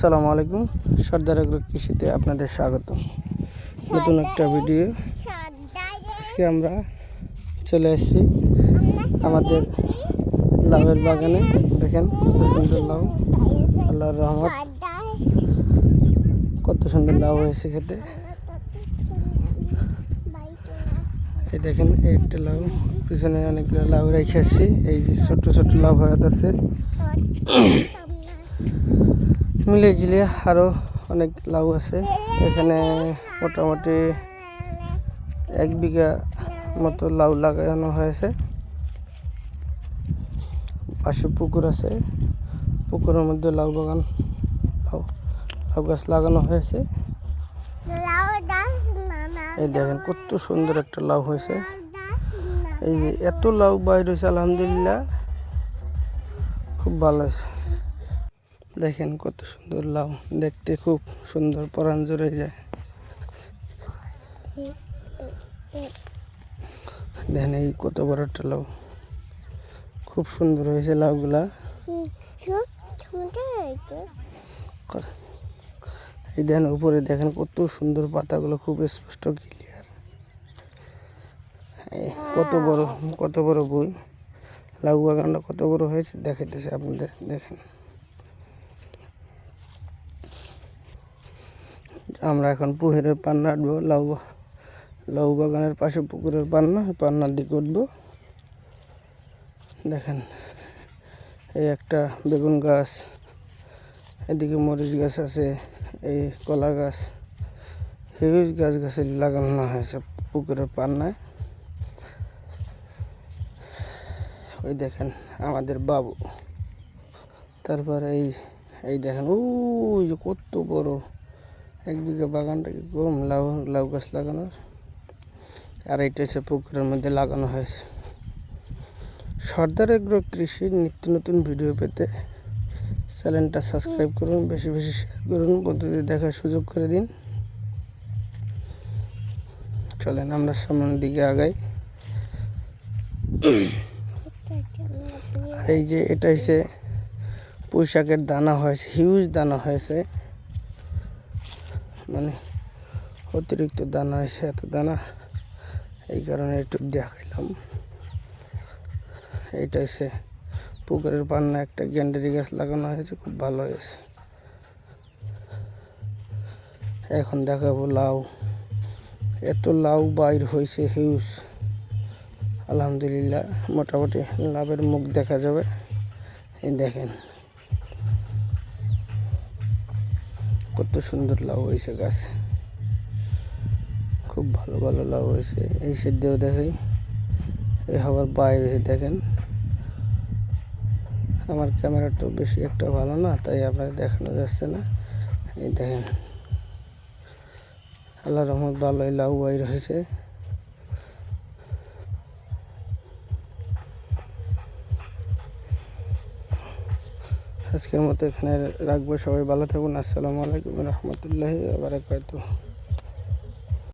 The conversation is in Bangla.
আসসালামু আলাইকুম। সর্দার আগ্রো কৃষিতে আপনাদের স্বাগত। নতুন একটা ভিডিও। আজকে আমরা চলে এসেছি আমাদের লাউয়ের বাগানে। দেখেন কত সুন্দর লাউ। আল্লাহর রহমত। কত সুন্দর লাউ হয়েছে খেতে। এই দেখেন, এই একটা লাউ। পিছনে অনেকগুলো লাউ রেখে আসছি। এই যে ছোট্ট ছোট্ট লাউ হয়ে ধরছে। মিলে ঝিলিয়ে আরও অনেক লাউ আছে। এখানে মোটামুটি এক বিঘা মতো লাউ লাগানো হয়েছে। পাশে পুকুর আছে। পুকুরের মধ্যে লাউ বাগান, লাউ লাউ গাছ লাগানো হয়েছে। এই দেখেন কত সুন্দর একটা লাউ হয়েছে। এই যে এত লাউ বাইর হয়েছে, আলহামদুলিল্লাহ। খুব ভালো হয়েছে। দেখেন কত সুন্দর লাউ, দেখতে খুব সুন্দর পরাণ জুড়ে যায় দেখেন এই কত বড় একটা লাউ। খুব সুন্দর হয়েছে লাউগুলা। এই দেখেন উপরে দেখেন কত সুন্দর পাতাগুলো, খুব স্পষ্ট ক্লিয়ার কত বড় কত বড় বই। লাউ বাগানটা কত বড় হয়েছে দেখাইতেছে আপনাদের, দেখেন। আমরা এখন পুকুরের পান্না আটবো, লাউ লাউ বাগানের পাশে পুকুরের পান্না, পান্নার দিকে উঠবো। দেখেন, এই একটা বেগুন গাছ, এদিকে মরিচ গাছ আছে, এই কলা গাছ, হিউজ গাছ গাছে লাগানো হয়েছে পুকুরের পান্নায়। ওই দেখেন আমাদের বাবু, তারপর এই এই দেখেন, ওই যে কত বড় এক বিঘা বাগানটা কি কম লাউ লাউ গাছ লাগানোর। আর এইটা হচ্ছে পুকুরের মধ্যে লাগানো হয়েছে। সর্দার এগ্রো কৃষির নিত্য নতুন ভিডিও পেতে চ্যানেলটা সাবস্ক্রাইব করুন, বেশি বেশি শেয়ার করুন, বন্ধুদের দেখার সুযোগ করে দিন। চলেন আমরা সামনের দিকে আগাই। আর এই যে এটা হচ্ছে পুঁই শাকের দানা হয়েছে, হিউজ দানা হয়েছে। মানে অতিরিক্ত দানা হয়েছে এত দানা, এই কারণে একটু দেখাইলাম। এইটা হচ্ছে পুকুরের পান্না, একটা গ্যান্ডারি গাছ লাগানো হয়েছে, খুব ভালো হয়েছে। এখন দেখাবো লাউ। এত লাউ বাইর হয়েছে হিউজ আলহামদুলিল্লাহ, মোটামুটি লাভের মুখ দেখা যাবে। এই দেখেন। কত সুন্দর লাউ হয়েছে গাছে। খুব ভালো ভালো লাউ হয়েছে। এই সাইড দিয়েও দেখাই এই হবার বাইরে দেখেন। আমার ক্যামেরা তো বেশি একটা ভালো না, তাই আপনাকে দেখানো যাচ্ছে না। এই দেখেন আল্লাহ রহমত ভালোই লাউ বাইর হয়েছে। আজকের মতো এখানে রাখব। সবাই ভালো থাকুন। আসসালামু আলাইকুম রহমতুল্লাহি আবার